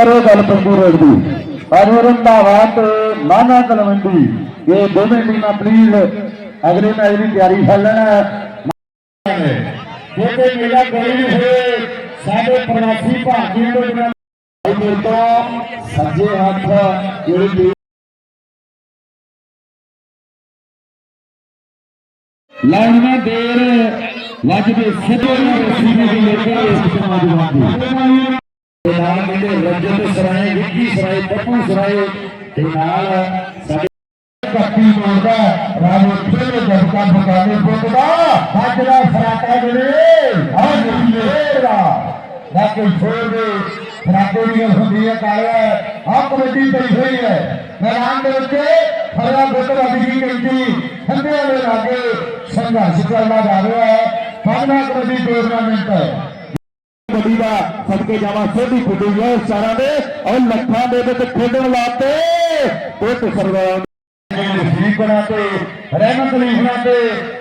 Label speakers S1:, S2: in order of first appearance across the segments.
S1: ਕਰੋ ਗੱਲ ਪੰਦੂ ਰੋਡ ਦੀ। ਅਜੇ ਰੰਧਾਵਾ ਤੇ ਮਾਨਾ ਤਲਵੰਡੀ, ਇਹ ਦੋਵੇਂ ਟੀਮਾਂ ਪਲੀਜ਼ ਅਗਲੇ ਮੈਚ ਦੀ ਤਿਆਰੀ ਕਰ ਲੈਣ। ਜਿਹਦੇ ਮੇਲਾ ਕੋਈ ਵੀ ਹੋਏ ਸਾਡੇ ਪ੍ਰਵਾਸੀ ਭਾਰਤੀਆਂ ਦੇ ਨਾਲ ਮੇਰੇ ਤੋਂ ਸੱਜੇ ਹੱਥ ਜਿਹੜੀ ਟੀਮ ਦੇਰ ਵੱਜਦੇ ਸਿੱਧੇ ਨਾਲ ਰਸੀ ਦੀ ਲੈ ਕੇ ਇਸ ਸਮਾਜ ਵਾਂਗੀ ਤੇ ਕਹਿੰਦੇ ਰਜਤ ਸਰਾਏ ਵਿੱਕੀ ਸਰਾਏ ਪੱਪੂ ਸਰਾਏ ਤੇ ਨਾਲ ਸਾਡੇ ਕੱਪੀ ਮਾਰਦਾ ਰਾਜੋ ਫੇਰ ਜਬਕਾ ਬਕਾਲੇ ਪੁੱਤਦਾ ਅੱਜ ਦਾ ਫਰਾਟਾ ਜਿਹੜੇ ਆ ਜਿਹੜੇ ਦਾ ਨਾ ਕੋਈ ਛੋੜ ਦੇ ਫਰਾਟੇ ਦੀ ਗੱਲ ਹੁੰਦੀ ਹੈ ਕਾਲਿਆ ਆ ਕਬੱਡੀ ਪਈ ਹੋਈ ਹੈ ਮੈਦਾਨ ਦੇ ਉੱਤੇ ਫਰਿਆ ਗੁੱਟ ਵੱਜ ਗਈ ਕੈਂਚੀ ਖੰਡਿਆਂ ਦੇ ਲਾਗੇ ਸੰਘਰਸ਼ ਚੱਲਦਾ ਜਾ ਰਿਹਾ ਹੈ ਪੰਜਵਾਂ ਕਬੱਡੀ ਟੂਰਨਾਮੈਂਟ ਹੈ ਕਬੱਡੀ ਦਾ ਸਦਕੇ ਜਾਵਾ ਸੋਢੀ ਕੁੱਟੀ ਹੈ ਸਾਰਾਂ ਦੇ ਔਰ ਲੱਖਾਂ ਦੇ ਵਿੱਚ ਖੇਡਣ ਵਾਸਤੇ। ਪੁੱਤ ਸਰਦਾਰ ਸ਼ਰੀਕ ਤੇ, ਰਹਿਮਤ ਅਲੀ ਤੇ,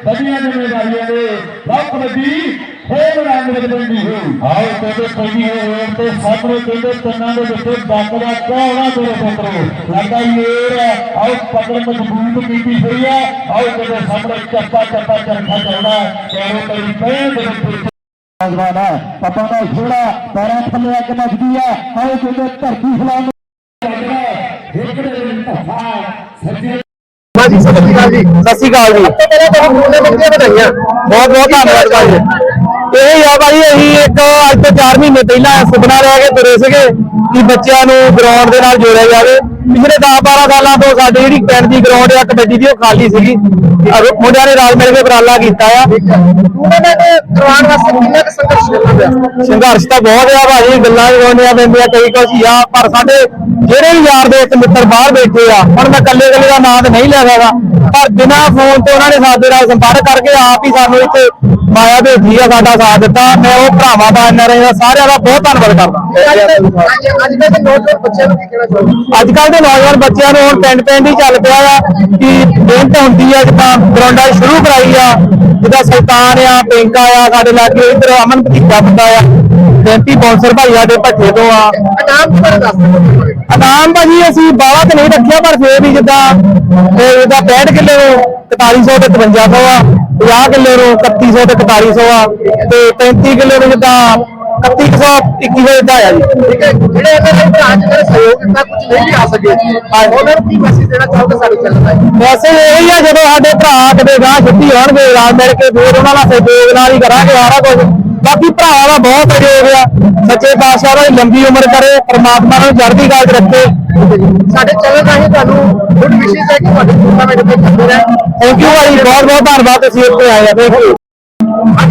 S1: ਵਧੀਆ ਜ਼ਿੰਮੇਵਾਰੀਆਂ ਦੇ ਬਹੁਤ ਕਬੱਡੀ ਖੇਡ ਰੰਗ ਵਿੱਚ ਪੈਂਦੀ ਹੋਈ ਆਓ ਕਹਿੰਦੇ ਪੈਂਦੀ ਹੋਈ ਤੇ, ਸਾਹਮਣੇ ਕਹਿੰਦੇ ਤਿੰਨਾਂ ਦੇ ਵਿੱਚ ਬਾਕਰਾ ਕੋਣਾ ਮੇਰੇ ਪੁੱਤਰੋ। ਲੱਗਦਾ ਯੇਰ ਆਓ ਪਕੜ ਮਜ਼ਬੂਤ ਕੀਤੀ ਹੋਈ ਹੈ। ਆਓ ਕਹਿੰਦੇ ਸਾਹਮਣੇ ਚੱਪਾ ਚੱਪਾ ਚਰਖਾ ਚੱਲਦਾ ਚਾਰੋਂ ਤੇਰੀ ਪੈਣ ਦੇ ਵਿੱਚ ਨੌਜਵਾਨ ਹੈ। ਪਪਾ ਦਾ ਛੋੜਾ ਪੈਰਾਂ ਥੱਲੇ ਅੱਗ ਮੱਚਦੀ ਹੈ। ਆਓ ਕਹਿੰਦੇ ਧਰਤੀ ਹਿਲਾਉਣ ਇੱਕ ਦੇ ਵਿੱਚ ਧੱਫਾ ਸੱਜੇ
S2: ਹਾਂਜੀ ਸਤਿ ਸ਼੍ਰੀ ਅਕਾਲ ਜੀ। ਸਤਿ ਸ਼੍ਰੀ ਅਕਾਲ ਜੀ ਮੇਰੇ ਬਹੁਤ ਬਹੁਤ ਬਹੁਤ ਧੰਨਵਾਦ ਭਾਈ ਇਹ ਆ ਭਾਈ ਅਸੀਂ ਇੱਕ ਅੱਜ ਤੋਂ 4 ਮਹੀਨੇ ਪਹਿਲਾਂ ਸੁਪਨਾ ਲੈ ਕੇ ਤੁਰੇ ਸੀਗੇ ਕਿ ਬੱਚਿਆਂ ਨੂੰ ਗਰਾਊਂਡ ਦੇ ਨਾਲ ਜੋੜਿਆ ਜਾਵੇ। ਪਿਛਲੇ 10 12 ਸਾਲਾਂ ਤੋਂ ਸਾਡੀ ਜਿਹੜੀ ਪਿੰਡ ਦੀ ਗਰਾਊਂਡ ਆ ਕਬੱਡੀ ਦੀ ਉਹ ਖਾਲੀ ਸੀਗੀ। ਮੁੰਡਿਆਂ ਨੇ ਰਲ ਮਿਲ ਕੇ ਉਪਰਾਲਾ ਕੀਤਾ ਆ। ਟੂਰਨਾਮੈਂਟ ਕਰਵਾਉਣ ਵਾਸਤੇ ਕਿੰਨਾ ਕੁ ਸੰਘਰਸ਼ ਕਰਨਾ ਪਿਆ? ਸੰਘਰਸ਼ ਤਾਂ ਬਹੁਤ ਆ ਭਾਜੀ ਗੱਲਾਂ ਵੀ ਹੋਣੀਆਂ ਪੈਂਦੀਆਂ ਕਈ ਕੁਛ ਹੀ ਆ ਪਰ ਸਾਡੇ ਜਿਹੜੇ ਵੀ ਯਾਰ ਦੋਸਤ ਮਿੱਤਰ ਬਾਹਰ ਬੈਠੇ ਆ ਹੁਣ ਮੈਂ ਇਕੱਲੇ ਇਕੱਲੇ ਦਾ ਨਾਂ ਤਾਂ ਨਹੀਂ ਲੈ ਸਕਦਾ ਪਰ ਬਿਨਾਂ ਫੋਨ ਤੋਂ ਉਹਨਾਂ ਨੇ ਸਾਡੇ ਨਾਲ ਸੰਪਰਕ ਕਰਕੇ ਆਪ ਹੀ ਸਾਨੂੰ ਇੱਥੇ ਮਾਇਆ ਭੇਜੀ ਆ ਸਾਡਾ ਸਾਥ ਦਿੱਤਾ। ਮੈਂ ਉਹ ਭਰਾਵਾਂ ਦਾ ਐਨਆਰਆਈ ਦਾ ਸਾਰਿਆਂ ਦਾ ਬਹੁਤ ਧੰਨਵਾਦ ਕਰਦਾ।
S3: ਅੱਜ ਕੱਲ੍ਹ ਦੇ ਨੌਜਵਾਨ ਬੱਚਿਆਂ ਨੂੰ ਕੀ ਕਹਿਣਾ ਚਾਹੁੰਦੇ
S2: ਅੱਜ ਕੱਲ ਦੇ ਨੌਜਵਾਨ ਬੱਚਿਆਂ ਨੂੰ ਹੁਣ ਪਿੰਡ ਪਿੰਡ ਹੀ ਚੱਲ ਪਿਆ ਆ ਕਿ ਮਿਹਨਤ ਹੁੰਦੀ ਆ ਜਿੱਦਾਂ ਗਰਾਊਂਡਾਂ ਸ਼ੁਰੂ ਕਰਾਈ ਆ ਜਿੱਦਾਂ ਸੁਲਤਾਨ ਆ ਪਿੰਕਾ ਆ ਸਾਡੇ ਲਾਗੇ ਇੱਧਰ ਅਮਨ ਭਤੀਜਾ ਮੁੰਡਾ ਆ। ਬੇਨਤੀ ਬੌਂਸਰ ਭਾਈ ਸਾਡੇ ਭੱਠੇ ਤੋਂ ਆ।
S3: ਇਨਾਮ ਬਾਰੇ ਦੱਸ
S2: ਇਨਾਮ ਭਾਜੀ ਅਸੀਂ ਬਾਹਲਾ ਤੇ ਨਹੀਂ ਰੱਖਿਆ ਪਰ ਫੇਰ ਵੀ ਜਿੱਦਾਂ ਇਹਦਾ 65 ਕਿੱਲੇ ਨੂੰ 4100 ਤੇ 5500 ਆ। 50 ਕਿੱਲੇ ਨੂੰ 3100 ਤੇ 4100 ਆ ਤੇ 35 ਕਿੱਲੇ ਨੂੰ ਜਿੱਦਾਂ 3100 2100 ਇਦਾਂ ਆ ਜੀ।
S3: ਠੀਕ ਹੈ ਜਿਹੜੇ ਇਹਨਾਂ ਨੇ ਭਰਾ ਜਿਹੜੇ ਸਹਿਯੋਗ ਦਿੱਤਾ ਕੁਝ ਨਹੀਂ ਵੀ ਆ ਸਕੇ ਉਹਨਾਂ ਨੂੰ ਕੀ ਮੈਸੇਜ ਦੇਣਾ ਚਾਹੋਗੇ ਸਾਡੇ ਚੱਲਣ ਦਾ
S2: ਵੈਸੇ ਇਹ ਆ ਜਦੋਂ ਸਾਡੇ ਭਰਾ ਕਿਤੇ ਗਾਂ ਛੁੱਟੀ ਹੋਣਗੇ ਰਲ ਮਿਲ ਕੇ ਫੇਰ ਉਹਨਾਂ ਨਾਲ ਸਹਿਯੋਗ ਨਾਲ ਹੀ ਕਰਾਂਗੇ ਸਾਰਾ ਕੁਝ। ਬਾਕੀ ਭਰਾਵਾਂ ਦਾ ਬਹੁਤ ਸਹਿਯੋਗ ਆ। ਸੱਚੇ ਪਾਤਸ਼ਾਹ ਦੀ ਲੰਬੀ ਉਮਰ ਕਰੇ ਪ੍ਰਮਾਤਮਾ ਨੂੰ ਚੜ੍ਹਦੀ ਕਲਾ 'ਚ ਰੱਖੇ।
S3: ਸਾਡੇ ਚੱਲਣ ਰਾਹੀਂ ਤੁਹਾਨੂੰ ਗੁੱਡ ਵਿਸ਼ੇਸ ਹੈ ਕਿ ਤੁਹਾਡੇ ਟੂਰਨਾਮੈਂਟ ਦੇ ਖੰਡੇ ਰਹਿ
S2: ਥੈਂਕ ਯੂ ਭਾਈ ਬਹੁਤ ਬਹੁਤ ਧੰਨਵਾਦ ਤੁਸੀਂ ਇੱਥੇ ਆਏ ਆ। ਥੈਂਕ ਯੂ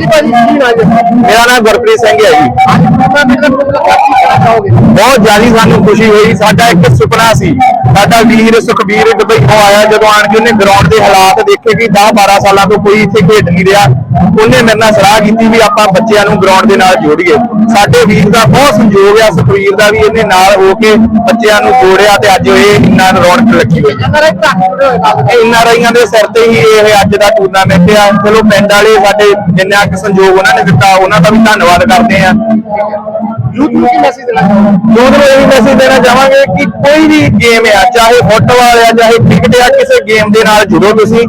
S2: ਮੇਰਾ ਨਾਮ ਗੁਰਪ੍ਰੀਤ ਸਿੰਘ ਹੈ ਜੀ। ਬਹੁਤ ਜ਼ਿਆਦਾ ਸਾਨੂੰ ਖੁਸ਼ੀ ਹੋਈ। ਸਾਡਾ ਇੱਕ ਸੁਪਨਾ ਸੀ। ਸਾਡਾ ਵੀਰ ਸੁਖਬੀਰ ਦੁਬਈ ਤੋਂ ਆਇਆ, ਜਦੋਂ ਆਣ ਕੇ ਉਹਨੇ ਗਰਾਊਂਡ ਦੇ ਹਾਲਾਤ ਦੇਖੇ ਕਿ 10 12 ਸਾਲਾਂ ਤੋਂ ਕੋਈ ਇੱਥੇ ਖੇਡ ਨਹੀਂ ਰਿਹਾ। ਉਹਨੇ ਮੇਰੇ ਨਾਲ ਸਲਾਹ ਕੀਤੀ ਵੀ ਆਪਾਂ ਬੱਚਿਆਂ ਨੂੰ ਗਰਾਊਂਡ ਦੇ ਨਾਲ ਜੋੜੀਏ। ਸਾਡੇ ਵੀਰ ਦਾ ਬਹੁਤ ਸੰਯੋਗ ਆ, ਸੁਖਬੀਰ ਦਾ ਵੀ ਇਹਨੇ ਨਾਲ ਹੋ ਕੇ ਬੱਚਿਆਂ ਨੂੰ ਜੋੜਿਆ ਤੇ ਅੱਜ ਇਹ ਇੰਨਾ ਰੌਣਕ ਲੱਗੀ ਹੋਈ ਹੈ।
S3: ਇਹਨਾਂ ਦੇ
S2: ਰਾਈਆਂ ਦੇ ਸਿਰ ਤੇ ਹੀ ਇਹ ਅੱਜ ਦਾ ਟੂਰਨਾਮੈਂਟ ਆ। ਚਲੋ ਪਿੰਡ ਵਾਲੇ ਸਾਡੇ ਜਿੰਨਾ ਸੰਯੋਗ ਉਹਨਾਂ ਨੇ ਦਿੱਤਾ ਉਹਨਾਂ ਦਾ ਵੀ ਧੰਨਵਾਦ ਕਰਦੇ ਆ
S3: ਯੂਥ ਨੂੰ ਕੀ ਮੈਸੇਜ ਦੇਣਾ ਚਾਹੋਗੇ
S2: ਲੋਕ ਨੂੰ ਇਹ ਮੈਸੇਜ ਦੇਣਾ ਚਾਹਾਂਗੇ ਕਿ ਕੋਈ ਵੀ ਗੇਮ ਆ ਚਾਹੇ ਫੁੱਟਬਾਲ ਆ ਚਾਹੇ ਕ੍ਰਿਕਟ ਆ ਕਿਸੇ ਗੇਮ ਦੇ ਨਾਲ ਜੁੜੋ ਤੁਸੀਂ।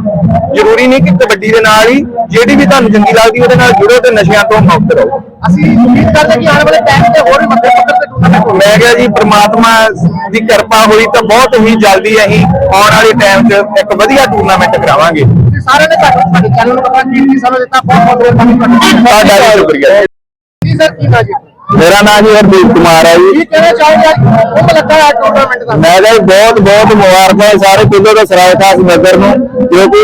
S2: ਜ਼ਰੂਰੀ ਨਹੀਂ ਕਿ ਕਬੱਡੀ ਦੇ ਨਾਲ ਹੀ ਜਿਹੜੀ ਵੀ ਤੁਹਾਨੂੰ ਚੰਗੀ ਲੱਗਦੀ ਉਹਦੇ ਨਾਲ ਜੁੜੋ ਤੇ ਨਸ਼ਿਆਂ ਤੋਂ ਮੁਕਤ ਰਹੋ।
S3: ਅਸੀਂ ਉਮੀਦ ਕਰਦੇ ਕਿ ਆਉਣ ਵਾਲੇ ਟਾਈਮ ਤੇ ਹੋਰ ਵੀ ਵੱਡੇ ਪੱਧਰ ਤੇ ਟੂਰਨਾਮੈਂਟ
S2: ਮੈਂ ਕਿਹਾ ਜੀ ਪ੍ਰਮਾਤਮਾ ਦੀ ਕਿਰਪਾ ਹੋਈ ਤਾਂ ਬਹੁਤ ਹੀ ਜਲਦੀ ਅਸੀਂ ਆਉਣ ਵਾਲੇ ਟਾਈਮ 'ਚ ਇੱਕ ਵਧੀਆ ਟੂਰਨਾਮੈਂਟ ਕਰਾਵਾਂਗੇ।
S3: ਸਾਰਿਆਂ ਨੇ ਤੁਹਾਨੂੰ ਸਾਡੇ ਚੈਨਲ ਨੂੰ ਆਪਣਾ ਕੀਮਤੀ ਸਮਾਂ ਦਿੱਤਾ ਬਹੁਤ ਬਹੁਤ ਮਿਹਰਬਾਨੀ ਤੁਹਾਡੀ
S2: ਤੁਹਾਡਾ ਵੀ ਸ਼ੁਕਰੀਆ।
S3: ਜੀ ਸਰ ਕੀ ਨਾਮ ਜੀ
S2: ਮੇਰਾ ਨਾਮ ਜੀ ਹਰਦੀਪ ਕੁਮਾਰ ਹੈ ਜੀ।
S3: ਕੀ ਕਹਿਣਾ ਚਾਹੋਗੇ ਅੱਜ? ਉਹ ਲੱਗਾ ਹੈ ਟੂਰਨਾਮੈਂਟ ਦਾ।
S2: ਮੈਂ ਜੀ ਬਹੁਤ ਬਹੁਤ ਮੁਬਾਰਕਾਂ ਸਾਰੇ ਪਿੰਡੋਂ ਦਾ ਸਰਾਏ ਖਾਸ ਨਗਰ ਨੂੰ ਕਿਉਂਕਿ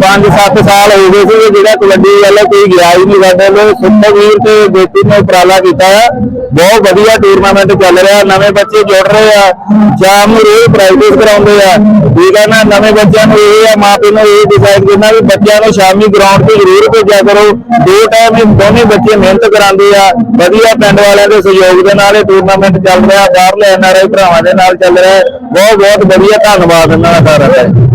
S2: 5-7 ਸਾਲ ਹੋ ਗਏ ਸੀ ਜਿਹੜਾ ਕਬੱਡੀ ਵਾਲਾ ਕੋਈ ਗਿਆ ਹੀ ਨਹੀਂ ਸਾਡੇ ਨੂੰ ਸੁਖਵੀਰ ਤੇ ਬੇਟੀ ਨੇ ਉਪਰਾਲਾ ਕੀਤਾ ਆ ਬਹੁਤ ਵਧੀਆ ਟੂਰਨਾਮੈਂਟ ਚੱਲ ਰਿਹਾ, ਨਵੇਂ ਬੱਚੇ ਜੁੜ ਰਹੇ ਆ। ਸ਼ਾਮ ਨੂੰ ਰੋਜ਼ ਪ੍ਰੈਕਟਿਸ ਕਰਾਉਂਦੇ ਆ। ਠੀਕ ਹੈ ਨਾ, ਨਵੇਂ ਬੱਚਿਆਂ ਨੂੰ ਇਹ ਆ ਮਾਪੇ ਨੂੰ ਇਹ ਡਿਸਾਈਡ ਕਰਨਾ ਵੀ ਬੱਚਿਆਂ ਨੂੰ ਸ਼ਾਮੀ ਗਰਾਊਂਡ ਤੇ ਜ਼ਰੂਰ ਭੇਜਿਆ ਕਰੋ। ਦੋ ਟਾਈਮ ਇਹ ਦੋਨੇ ਬੱਚੇ ਮਿਹਨਤ ਕਰਾਉਂਦੇ ਆ। ਵਧੀਆ ਪਿੰਡ ਵਾਲਿਆਂ ਦੇ ਸਹਿਯੋਗ ਦੇ ਨਾਲ ਇਹ ਟੂਰਨਾਮੈਂਟ ਚੱਲ ਰਿਹਾ, ਬਾਹਰਲੇ ਐਨਆਰਆਈ ਭਰਾਵਾਂ ਦੇ ਨਾਲ ਚੱਲ ਰਿਹਾ ਬਹੁਤ ਬਹੁਤ ਵਧੀਆ ਧੰਨਵਾਦ ਇਹਨਾਂ ਦਾ ਸਾਰਾ ਦਾ।